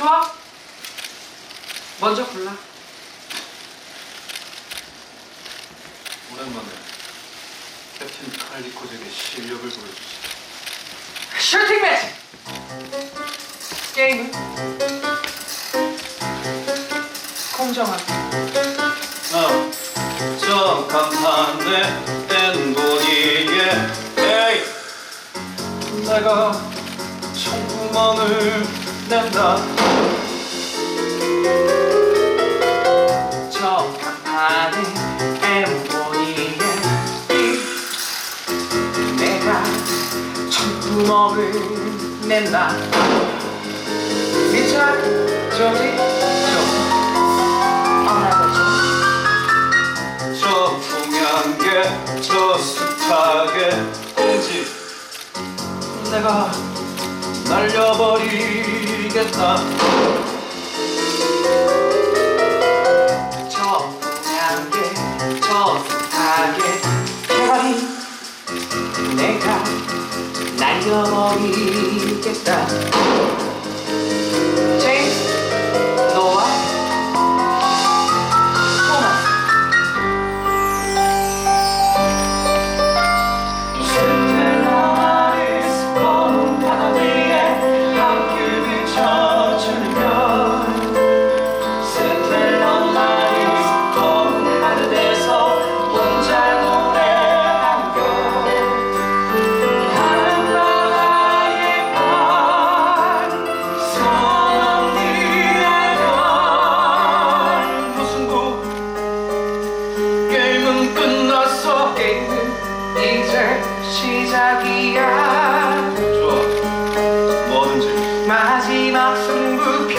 좋아. 먼저 골라. 오랜만에 캡틴 칼리코잭의 실력을 보여주지. 슈팅 매치. 게임은 공정한. 아, 저 간판에 앤보니의 에이 내가 총구멍을 이 내가 천구멍을 낸다. 미쳐 저기 저. 어나더죠 저 숱하게 공지. 내가 날려버리겠다. 저 향게 저 습하게 해버린 내가 날려버리겠다 시작이야. 좋아. 뭐든지. 마지막 승부 별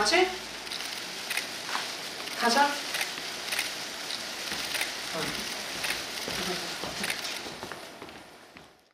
맞지? 가자 응.